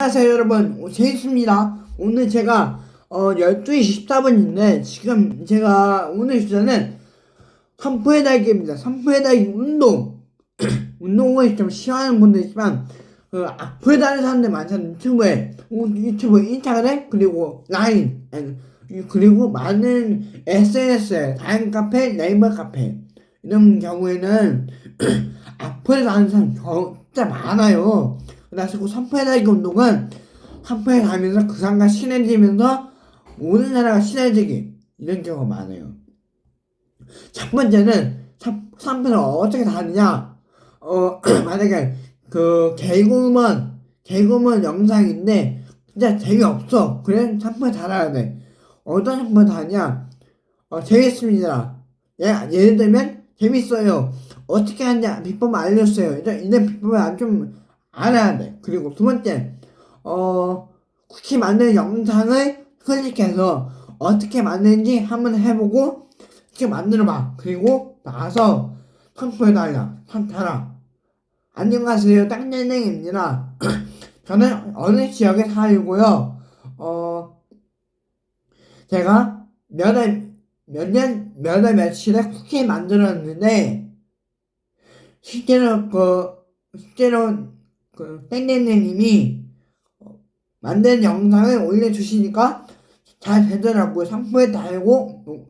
안녕하세요 여러분. 제이스입니다. 오늘 제가 어 12시 14분인데 지금 제가 오늘 주제는 선포의 달기입니다. 선포의 달기 운동. 운동을 좀 싫어하는 분도 있지만 그 악플 다는 사람들 많잖아요. 유튜브에. 우- 유튜브 인스타그램 그리고 라인. 아니, 그리고 많은 SNS에 다른 카페 네이버 카페. 이런 경우에는 악플 다는 사람 저- 진짜 많아요 그래서 선포의 달기 운동은 선포에 가면서 그 사람과 친해지면서 모든 나라가 친해지기. 이런 경우가 많아요. 첫 번째는 선- 선포를 어떻게 다느냐? 어 만약에 그 개그우먼 개그우먼 영상인데 진짜 재미없어. 그래? 선포에 달아야 돼 어떤 선포에 다냐? 어 재밌습니다. 예, 예를 들면 재밌어요. 어떻게 하냐? 비법 알려주세요. 이런 이런 비법을 좀 알아야 돼. 그리고 두 번째, 어, 쿠키 만드는 영상을 클릭해서 어떻게 만드는지 한번 해보고, 이렇게 만들어봐. 그리고 나서 선포해달라. 선타라. 안녕하세요. 땅땡땡입니다. 저는 어느 지역에 살고요. 어, 제가 몇 월, 몇 년, 몇월 며칠에 쿠키 만들었는데, 실제로 그, 실제로 그 땡땡땡님이 어, 만든 영상을 올려주시니까 잘 되더라고요. 상표에 달고 어,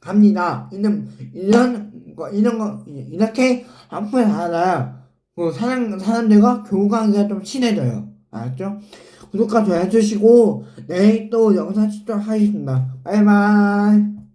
갑니다. 이런 이런 거 이런 거 이렇게 상표에 달아야 그 사람 사람들과 교감이 좀 친해져요. 알았죠? 구독과 좋아요 해주시고 내일 또 영상 시도록 하겠습니다. 바이바이.